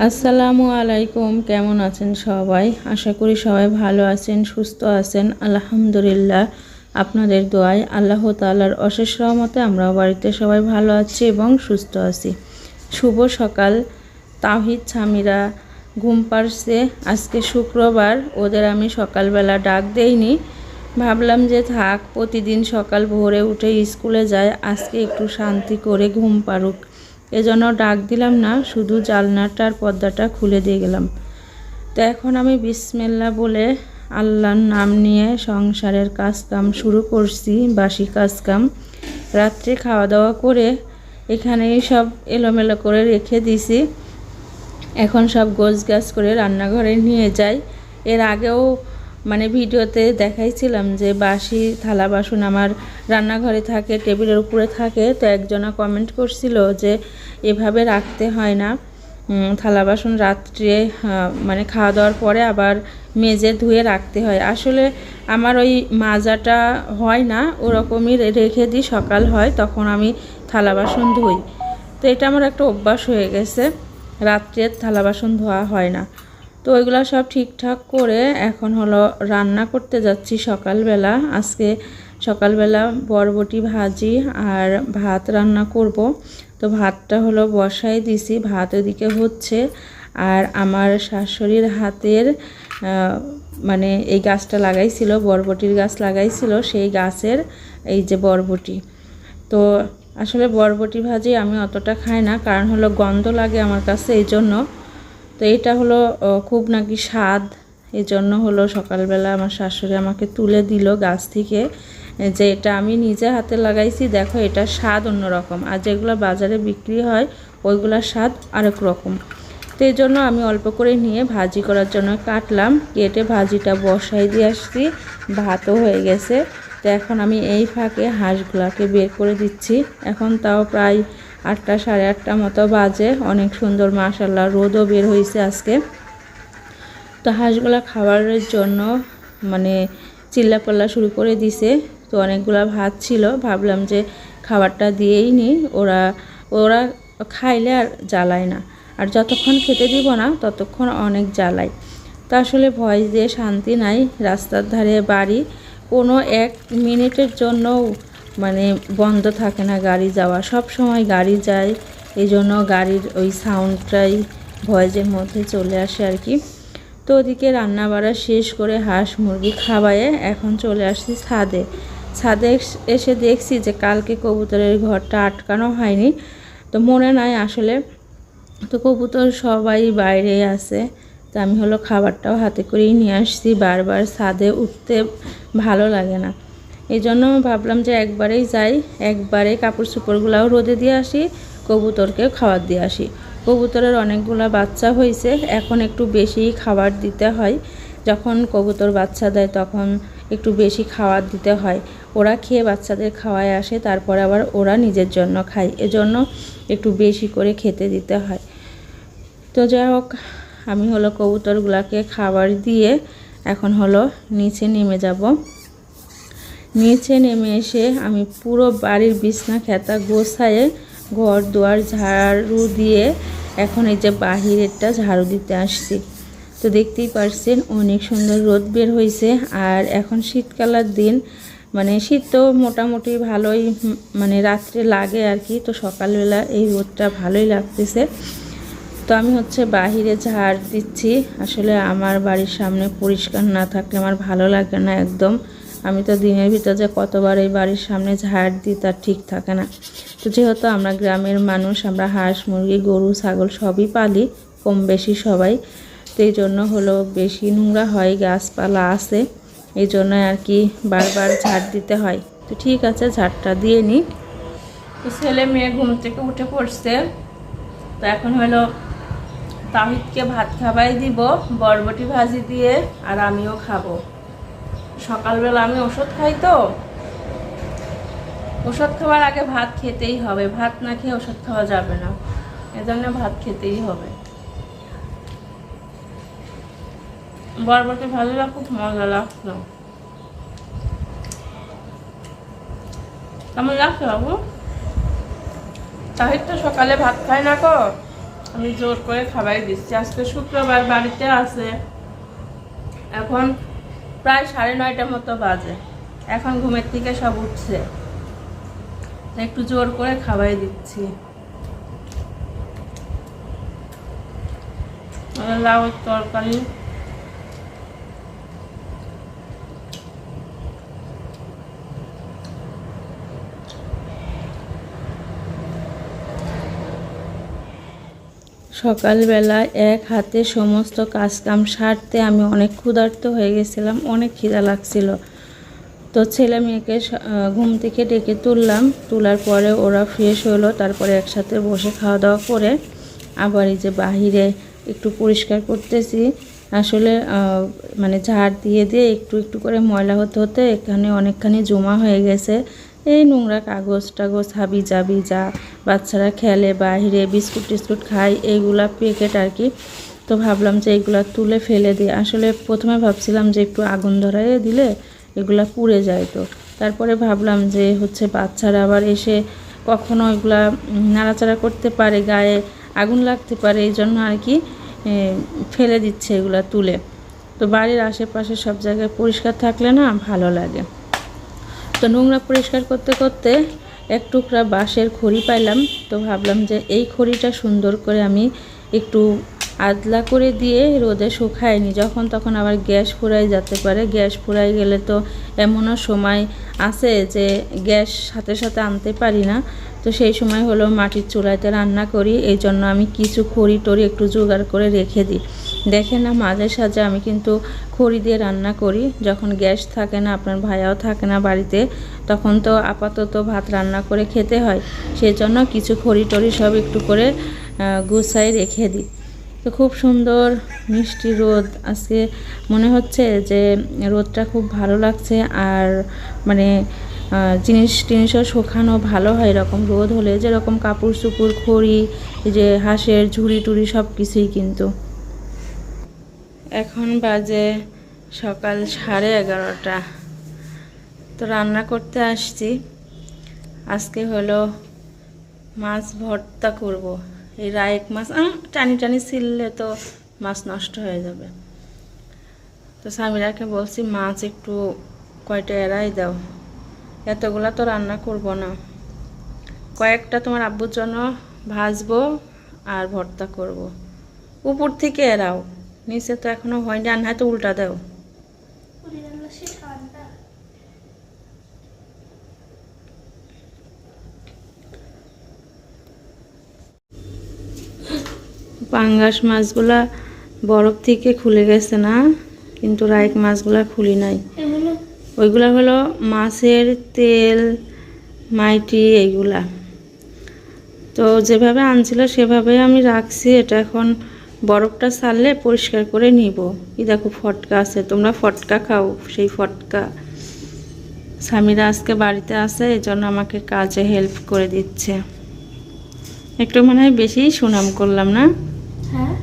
আসসালামু আলাইকুম, কেমন আছেন সবাই? আশা করি সবাই ভালো আছেন, সুস্থ আছেন। আলহামদুলিল্লাহ, আপনাদের দোয়ায় আল্লাহ তাআলার অশেষ রহমতে আমরাও বাড়িতে সবাই ভালো আছি এবং সুস্থ আছি। শুভ সকাল। তাহিদ ছামিরা ঘুম পারছে আজকে শুক্রবার, ওদের আমি সকালবেলা ডাক দেইনি। ভাবলাম যে থাক, প্রতিদিন সকাল ভোরে উঠে স্কুলে যায়। আজকে একটু শান্তি করে ঘুম পাড়ুক। এজন্য ডাক দিলাম না, শুধু জালনাটার পর্দাটা খুলে দিয়ে গেলাম। তো এখন আমি বিসমেল্লা বলে আল্লাহর নাম নিয়ে সংসারের কাজকাম শুরু করছি, বাসি কাজকাম। রাত্রে খাওয়া দাওয়া করে এখানেই সব এলোমেলো করে রেখে দিছি। এখন সব গোছ গাছ করে রান্নাঘরে নিয়ে যাই। এর আগেও মানে ভিডিওতে দেখাইছিলাম যে বাসি, থালা বাসন আমার রান্নাঘরে থাকে, টেবিলের উপরে থাকে, তো একজনা কমেন্ট করছিল যে এভাবে রাখতে হয় না। থালা বাসন রাত্রে মানে খাওয়া দাওয়ার পরে আবার মেজে ধুয়ে রাখতে হয়। আসলে আমার ওই মাজাটা হয় না, ওরকমই রেখে দিই, সকাল হয়, তখন আমি থালা বাসন ধুই। তো এটা আমার একটা অভ্যাস হয়ে গেছে, রাত্রে থালা বাসন ধোয়া হয় না। তো ওইগুলো সব ঠিকঠাক করে এখন হলো রান্না করতে যাচ্ছি সকালবেলা। আজকে সকালবেলা বরবটি ভাজি আর ভাত রান্না করব। তো ভাতটা হলো বসাই দিছি, ভাত ওদিকে হচ্ছে। আর আমার শাশুড়ির হাতের মানে এই গাছটা লাগাইছিল, বরবটির গাছ লাগাইছিল, সেই গাছের এই যে বরবটি। তো আসলে বরবটি ভাজি আমি অতটা খাই না, কারণ হলো গন্ধ লাগে আমার কাছে এই জন্য তো এটা হলো খুব নাকি স্বাদ। এই জন্য হলো সকালবেলা আমার শাশুড়ি আমাকে তুলে দিল গাছ থেকে যে এটা আমি নিজে হাতে লাগাইছি, দেখো এটা স্বাদ অন্যরকম। আর যেগুলো বাজারে বিক্রি হয়, ওইগুলোর স্বাদ আরেক রকম। তো এই জন্য আমি অল্প করে নিয়ে ভাজি করার জন্য কাটলাম, কেটে ভাজিটা বসাই দিয়ে আসছি, ভাতও হয়ে গেছে। তো এখন আমি এই ফাঁকে হাঁসগুলাকে বের করে দিচ্ছি। এখন তাও প্রায় আটটা সাড়ে আটটা মতো বাজে। অনেক সুন্দর মাশাল্লাহ রোদও বের হয়েছে আজকে। তো হাঁসগুলা খাবারের জন্য মানে চিল্লাপাল্লা শুরু করে দিছে। তো অনেকগুলা ভাত ছিল, ভাবলাম যে খাবারটা দিয়েই নিই। ওরা ওরা খাইলে আর জ্বালায় না। আর যতক্ষণ খেতে দিব না, ততক্ষণ অনেক জ্বালায়। তা আসলে ভয় দিয়ে শান্তি নাই, রাস্তার ধারে বাড়ি। কোনো এক মিনিটের জন্যও মানে বন্ধ থাকে না গাড়ি যাওয়া। সব সময় গাড়ি যায় এই জন্য গাড়ির ওই সাউন্ডটাই ভয়েজের মধ্যে চলে আসে আর কি। তো ওদিকে রান্না বাড়া শেষ করে হাঁস মুরগি খাওয়ায়ে এখন চলে আসছি ছাদে। ছাদে এসে দেখছি যে কালকে কবুতরের ঘরটা আটকানো হয়নি। তো মনে নাই আসলে। তো কবুতর সবাই বাইরে আছে। তো আমি হলো খাবারটাও হাতে করেই নিয়ে আসছি। বারবার ছাদে উঠতে ভালো লাগে না। এই জন্য ভাবলাম যে একবারেই যাই, একবারে কাপড় চোপড়গুলাও রোদে দিয়ে আসি, কবুতরকেও খাবার দিয়ে আসি। কবুতরের অনেকগুলো বাচ্চা হয়েছে এখন একটু বেশি খাবার দিতে হয়। যখন কবুতর বাচ্চা দেয় তখন একটু বেশি খাবার দিতে হয়। ওরা খেয়ে বাচ্চাদের খাওয়ায় আসে, তারপর আবার ওরা নিজের জন্য খায়। এজন্য একটু বেশি করে খেতে দিতে হয়। তো যাই হোক, আমি হলো কবুতরগুলাকে খাবার দিয়ে এখন হলো নিচে নেমে যাব। নিচে নেমে এসে আমি পুরো বাড়ির বিছনা, খেতা, গোছায়ে ঘর, দুয়ার, ঝাড়ু দিয়ে এখন এই যে বাহিরেরটা ঝাড়ু দিতে আসছি। তো দেখতেই পারছেন অনেক সুন্দর রোদ বের হয়েছে আর এখন শীতকালের দিন। মানে শীত তো মোটামুটি ভালোই মানে রাত্রে লাগে আর কি, তো সকালবেলা এই রোদটা ভালোই লাগতেছে। তো আমি হচ্ছে বাহিরে ঝাড় দিচ্ছি। আসলে আমার বাড়ির সামনে পরিষ্কার না থাকলে আমার ভালো লাগে না একদম। আমি তো দিনের ভিতর যে কতবার এই বাড়ির সামনে ঝাড় দিই তার ঠিক থাকে না। তো যেহেতু আমরা গ্রামের মানুষ, আমরা হাঁস, মুরগি, গরু, ছাগল সবই পালি, কম বেশি সবাই। তো এই জন্য হলো বেশি নোংরা হয়, গাছপালা আছে। এই জন্য আর কি বারবার ঝাড় দিতে হয়। তো ঠিক আছে, ঝাড়টা দিয়ে নিই তো ছেলে মেয়ে ঘুম থেকে উঠে পড়ছে। তো এখন হলো তাহিদকে ভাত খাবাই দিব, বরবটি ভাজি দিয়ে, আর আমিও খাব। সকালবেলা আমি ওষুধ খাই তো। ওষুধ খাওয়ার আগে ভাত খেতেই হবে। ভাত না খেয়ে ওষুধ খাওয়া যাবে না। এজন্য ভাত খেতেই হবে। বরবটি ভাজিটা খুব মজা লাগল কেমন লাগছে বাবু? তাহিদ তো সকালে ভাত খায় না কো আমি জোর করে খাবার দিচ্ছি। আজকে শুক্রবার বাড়িতে আছে। এখন প্রায় সাড়ে নয়টার মতো বাজে। এখন ঘুমের থেকে সব উঠছে। একটু জোর করে খাবাই দিচ্ছি। আর লাউ তরকারি। সকালবেলা এক হাতে সমস্ত কাজকাম সারতে আমি অনেক ক্ষুধার্ত হয়ে গেছিলাম, অনেক খিদা লাগছিল। তো ছেলে মেয়েকে ঘুম থেকে ডেকে তুললাম, তোলার পরে ওরা ফ্রেশ হলো, তারপরে একসাথে বসে খাওয়া দাওয়া করে আবার এই যে বাহিরে একটু পরিষ্কার করতেছি। আসলে মানে ঝাড় দিয়ে দিয়ে একটু একটু করে ময়লা হতে হতে এখানে অনেকখানি জমা হয়ে গেছে। এই নোংরা কাগজ টাগজ হাবি জাবি যা বাচ্চারা খেলে বাহিরে বিস্কুট টিস্কুট খায় এইগুলা প্যাকেট আর কি। তো ভাবলাম যে এগুলা তুলে ফেলে দিই। আসলে প্রথমে ভাবছিলাম যে একটু আগুন ধরাইয়ে দিলে এগুলা পুড়ে যায় তো। তারপরে ভাবলাম যে হচ্ছে বাচ্চারা আবার এসে কখনো এগুলা নাড়াচাড়া করতে পারে, গায়ে আগুন লাগতে পারে এই জন্য আর কি ফেলে দিচ্ছে এগুলা তুলে। তো বাড়ির আশেপাশে সব জায়গায় পরিষ্কার থাকলে না ভালো লাগে। তো নোংরা পরিষ্কার করতে করতে এক টুকরা বাঁশের খড়ি পাইলাম। তো ভাবলাম যে এই খড়িটা সুন্দর করে আমি একটু আদলা করে দিয়ে রোদে শুকায়নি যখন তখন আবার গ্যাস ফুরাই যেতে পারে। গ্যাস ফুরাই গেলে তো এমনও সময় আছে যে গ্যাস সাথে সাথে আনতে পারি না। তো সেই সময় হলো মাটির চুলাইতে রান্না করি, এই জন্য আমি কিছু খড়ি টড়ি একটু জোগাড় করে রেখে দিই। দেখে না, মাঝে সাঝে আমি কিন্তু খড়ি দিয়ে রান্না করি, যখন গ্যাস থাকে না, আপনার ভাইয়াও থাকে না বাড়িতে, তখন তো আপাতত ভাত রান্না করে খেতে হয়। সেই জন্য কিছু খড়ি টড়ি সব একটু করে গুছাই রেখে দিই। তো খুব সুন্দর মিষ্টি রোদ। আজকে মনে হচ্ছে যে রোদটা খুব ভালো লাগছে, আর মানে জিনিস টিনিসও শুকানো ভালো হয় এরকম রোদ হলে, যেরকম কাপড় চুপুর খড়ি যে হাঁসের ঝুড়ি টুড়ি সব কিছুই কিন্তু। এখন বাজে সকাল সাড়ে এগারোটা। তো রান্না করতে আসছি। আজকে হলো মাছ ভর্তা করব। এই রায়েক মাছ টানি টানি ছিললে তো মাছ নষ্ট হয়ে যাবে। তো স্বামীরাকে বলছি, মাছ একটু কয়টা এড়াই দাও। এতগুলা তো রান্না করব না। কয়েকটা তোমার আব্বুর জন্য ভাজবো আর ভর্তা করব। উপর থেকে এরাও নিচে তো এখনও হয়নি, আর নয়তো উল্টা দাও। পাঙ্গাস মাছগুলা বরফ থেকে খুলে গেছে না, কিন্তু রাইক মাছগুলা খুলি নাই। ওইগুলা হলো মাছের তেল মাইটি এইগুলা। তো যেভাবে আনছিল সেভাবেই আমি রাখছি এটা এখন বরফটা ছাড়লে পরিষ্কার করে নিব। এই দেখো ফটকা আছে তোমরা ফটকা খাও সেই ফটকা। স্বামীরা আজকে বাড়িতে আছে এই জন্য আমাকে কাজে হেল্প করে দিচ্ছে। একটু মনে হয় বেশিই সুনাম করলাম না? হ্যাঁ?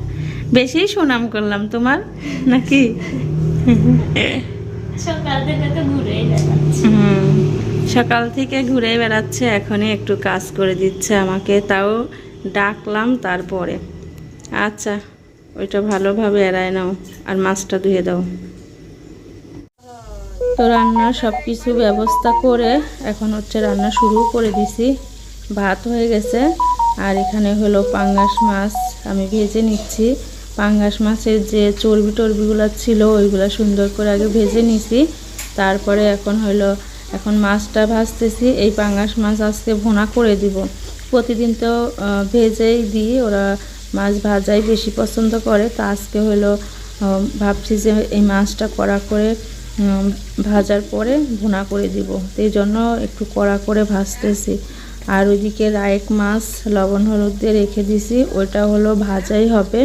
বেশিই সুনাম করলাম তোমার নাকি? সকাল থেকে ঘুরে বেড়াচ্ছে, এখনই একটু কাজ করে দিচ্ছে আমাকে, তাও ডাকলাম তারপরে। আচ্ছা ওইটা ভালোভাবে এড়ায় নাও আর মাছটা ধুয়ে দাও। তো রান্নার সব কিছু ব্যবস্থা করে এখন হচ্ছে রান্না শুরু করে দিছি। ভাত হয়ে গেছে, আর এখানে হলো পাঙ্গাস মাছ আমি ভেজে নিচ্ছি। পাঙ্গাস মাছের যে চর্বি টর্বিগুলো ছিল, ওইগুলো সুন্দর করে আগে ভেজে নিছি। তারপরে এখন হলো এখন মাছটা ভাজতেছি। এই পাঙ্গাস মাছ আজকে ভুনা করে দিব। প্রতিদিন তো ভেজেই দিই, ওরা মাছ ভাজাই বেশি পছন্দ করে। তা আজকে হলো ভাবছি যে এই মাছটা কড়া করে ভাজার পরে ভুনা করে দিব। এই জন্য একটু কড়া করে ভাজতেছি। আর ওইদিকে রায়েক মাছ, লবণ হলুদ দিয়ে রেখে দিছি। ওইটা হলো ভাজাই হবে।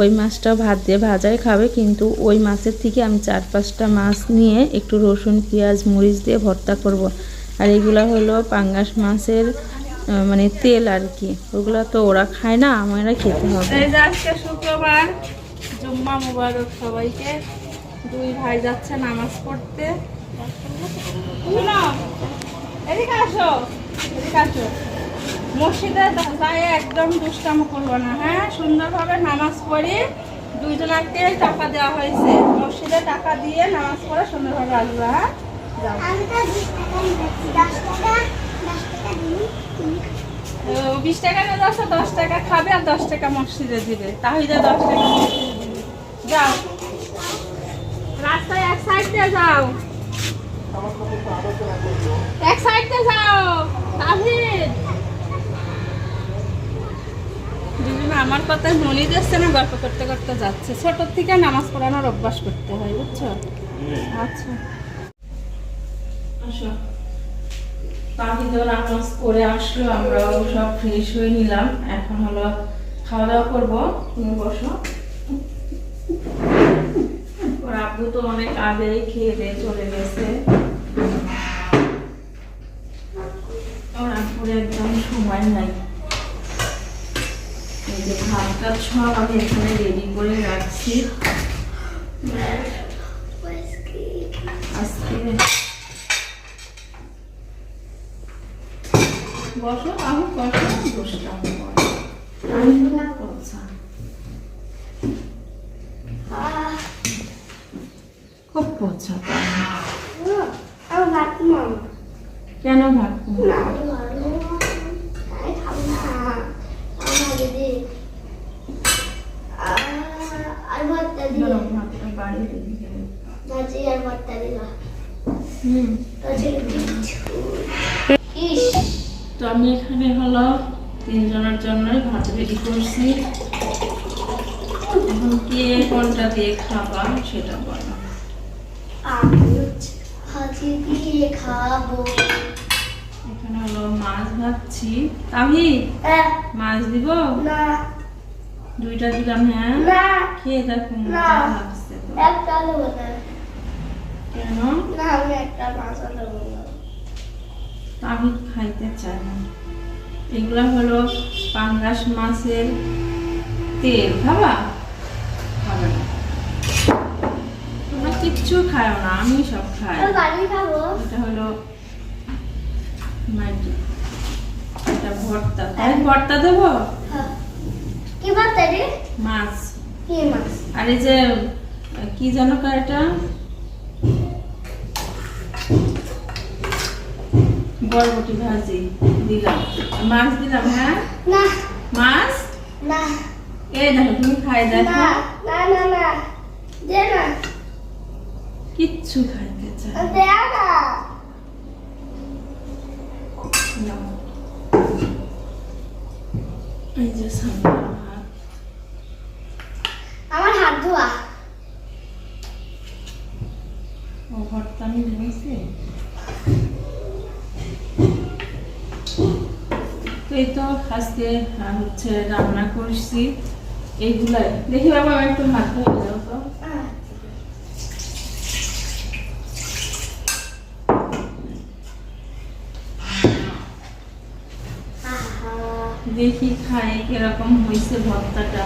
ওই মাছটা ভাত দিয়ে ভাজাই খাবে কিন্তু ওই মাছের থেকে আমি চার পাঁচটা মাছ নিয়ে একটু রসুন পেঁয়াজ মরিচ দিয়ে ভর্তা করব। আর এগুলো হলো পাঙ্গাস মাছের মানে তেল আর কি। ওগুলো তো ওরা খায় না আমরা খেতে হবে। আজকে শুক্রবার জুম্মা মুবারক সবাইকে। দুই ভাই যাচ্ছে নামাজ পড়তে। এদিকে আসো এদিকে আসো। মসজিদে যাই একদম দুষ্টামো করব না হ্যাঁ? সুন্দরভাবে নামাজ পড়ি। দুইজনাকে টাকা দেওয়া হয়েছে। মসজিদে টাকা দিয়ে নামাজ পড়ে সুন্দরভাবে আসবে হ্যাঁ? বিশ টাকা না দশ দশ টাকা খাবে আর দশ টাকা মসজিদে দিবে। তাহলে দশ টাকা মসজিদে দিবে। যাও। রাস্তায় এক সাইড দিয়ে যাও। এক সাইড দিয়ে যাও তাহিদ। দুজন আমার কথা মনে যাচ্ছে না, গল্প করতে করতে যাচ্ছে। ছোট থেকে নামাজ পড়ানোর অভ্যাস করতে হয়, বুঝছ? আচ্ছা। ফ্রেশ হয়ে নিলাম। এখন হলো খাওয়া দাওয়া করব, তুমি বসো। ওর তো অনেক আগেই খেয়ে দিয়ে চলে গেছে। একদম সময় নাই। যে ভাতটা সব আমি এখানে রেডি করে রাখছি। আজকে বসো আমি বসো বসলাম আমি তো করছা খুব মাম কেন ভাত কম? আমি খাব না আমার দিদি আর ভর্তা দিল ধরো ভাতটা বাড়ি রেডি করে ভাজি আর ভর্তা দিল হুম তাছাড়া কিচ্ছু ইস তো আমি এখানে হলো তিনজনের জন্যই ভাত রেডি করছি। এখন কে কোনটা দিয়ে খাবা সেটা বলো। আমি হচ্ছে দিয়ে খাব। এখানে হলো মাছ ভাবছি তাহি মাছ দিব? না। দুইটা দিলাম হ্যাঁ? না। খেয়ে দেখো না। লাগছে তো। একটা নেব না। কেন? না আমি একটা মাছ না। তাহি খাইতে চায় না। এগুলা হলো পাঙ্গাস মাছের তেল খাবা খাবে না। তোমরা কিচ্ছু খাও না আমি সব খাই। এটা হলো মাইটি এটা ভর্তা। তাই ভর্তা দেবো? হ্যাঁ। কি ভর্তা রে? মাছ। কি মাছ? আর এই যে কি জানো কা এটা? বরবটি ভাজি। দিলাম। মাছ দিলাম হ্যাঁ? না। মাছ? না। এই দেখো তুমি খাই দেখো। না না না। না দে না। কিচ্ছু খাইতে চাই দে না। এই যে সামনে আমার হাত ধোয়া। ও ভর্তা আমি নিয়েছি হচ্ছে রান্না করছি। এইগুলাই দেখি বাবা, আমার একটু হাত দেখি খাই, কীরকম হয়েছে ভর্তাটা।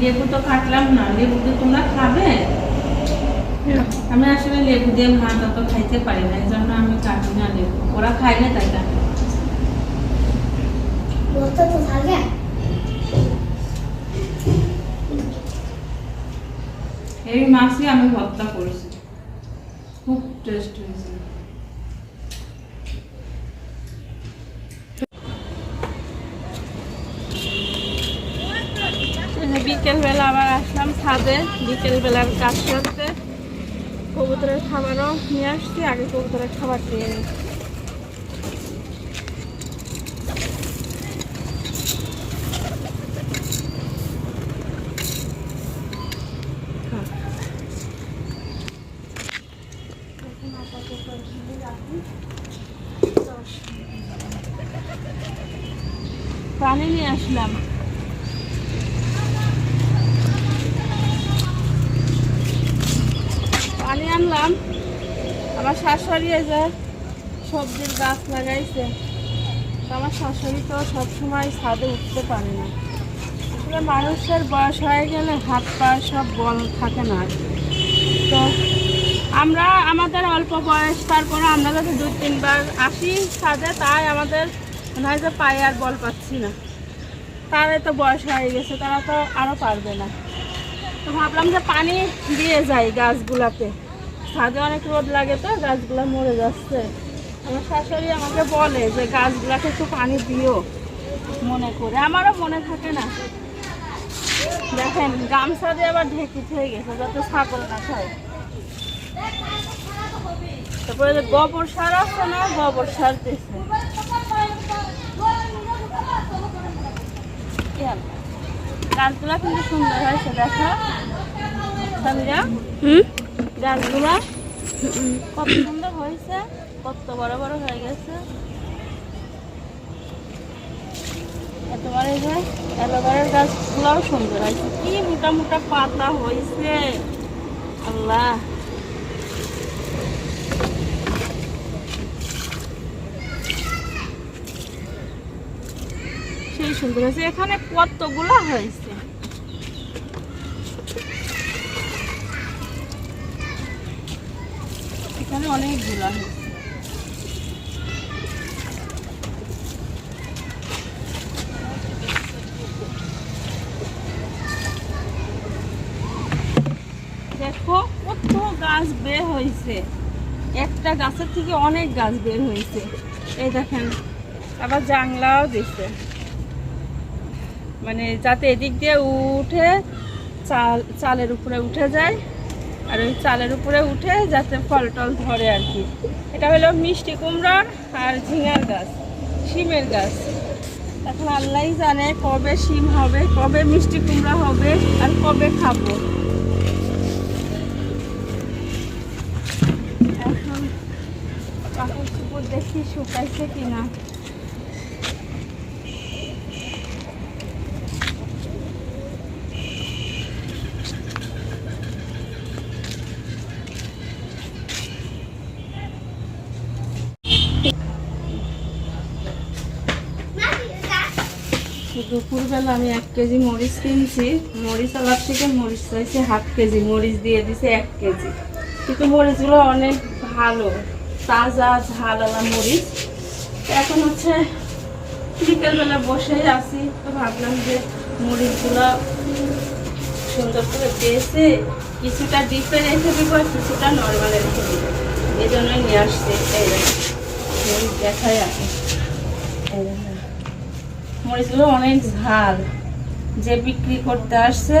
লেবু তো কাটলাম না। লেবু তো তোমরা খাবে? আমি আসলে লেবু দিয়ে ভাত অত খাইতে পারি না, এই জন্য আমি কাটি না লেবু। ওরা খায় না তাই কাটি। বলতে তো থাকে এই মাছই আমি ভর্তা করেছি খুব টেস্ট হয়েছে। বিকেল বেলা আবার আসলাম ছাদে। বিকেল বেলার কাজ করতে। কবুতরের খাবারও নিয়ে আসছি আগে কবুতরের খাবার দিয়ে নিই পানি নিয়ে আসলাম। পানি আনলাম। আমার শাশুড়ি এই যে সবজির গাছ লাগাইছে। আমার শাশুড়ি তো সবসময় ছাদে উঠতে পারে না। আসলে মানুষের বয়স হয়ে গেলে হাত পা সব বল থাকে না। তো আমরা, আমাদের অল্প বয়স, তারপরে আমরা যাতে দু তিনবার আসি ছাদে, তাই আমাদের মনে যে পায়ে আর বল পাচ্ছি না। তারা তো বয়স হয়ে গেছে, তারা তো আরও পারবে না। তো ভাবলাম যে পানি দিয়ে যাই গাছগুলাতে। ছাদে অনেক রোদ লাগে তো, গাছগুলো মরে যাচ্ছে। আমার শাশুড়ি আমাকে বলে যে গাছগুলাকে একটু পানি দিও, মনে করে। আমারও মনে থাকে না। দেখেন, গামছা দিয়ে আবার ঢেকি হয়ে গেছে, যাতে ছাগল না খায়। তারপরে গোবর সার আছে না, গোবর সার দিচ্ছে গাছগুলা কিন্তু সুন্দর হয়েছে দেখো। সামিরা গাছগুলা কত সুন্দর হয়েছে কত বড় বড় হয়ে গেছে। তোমার এই যে অ্যালোভেরার গাছগুলাও সুন্দর হয়েছে। কি মোটা মোটা পাতা হয়েছে। আল্লাহ। সেই সুন্দর হয়েছে? এখানে কতগুলো হয়েছে? এখানে অনেকগুলো হয়েছে। দেখো, কত গাছ বের হয়েছে। একটা গাছের থেকে অনেক গাছ বের হয়েছে। এই দেখেন, আবার জাংলাও দিছে। মানে যাতে এদিক দিয়ে উঠে চাল চালের উপরে উঠে যায়, আর ওই চালের উপরে উঠে যাতে ফল টল ধরে আর কি। এটা হলো মিষ্টি কুমড়ার আর ঝিঙার গাছ, শিমের গাছ। এখন আল্লাহই জানে কবে শিম হবে, কবে মিষ্টি কুমড়া হবে, আর কবে খাব। এখন দেখি শুকাইছে কিনা। দুপুরবেলা আমি এক কেজি মরিচ কিনছি। মরিচ আলার থেকে মরিচ চাইছি হাফ কেজি, মরিচ দিয়ে দিছে এক কেজি। কিন্তু মরিচগুলো অনেক ভালো, তাজা, ঝালালা মরিচ। এখন হচ্ছে বিকেলবেলা বসেই আছি, তো ভাবলাম যে মরিচগুলো সুন্দর করে বেছে কিছুটা ডিপে রেখে দিব আর কিছুটা নর্মালে রেখে দিব। এই জন্যই নিয়ে আসছে। এই মরিচ দেখাই আছে। এই। মরিচগুলো অনেক ঝাল। যে বিক্রি করতে আসছে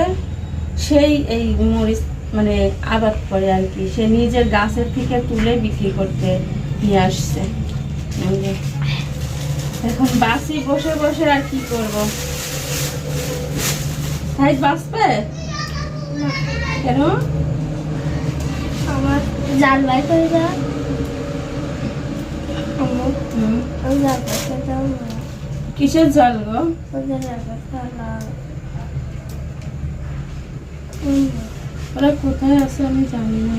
সেই এই মরিচ মানে আবাদ করে আর কি। সে নিজের গাছের থেকে তুলে বিক্রি করতে নিয়ে আসছে। এখন বাসি বসে বসে আর কি করব? তাই বাঁচবে? কেন? আমার জাল বাই করে দাও। হুম, আমি জাল বাই করে দাও কিসের জল গো? ওরা কোথায় আছে আমি জানি না।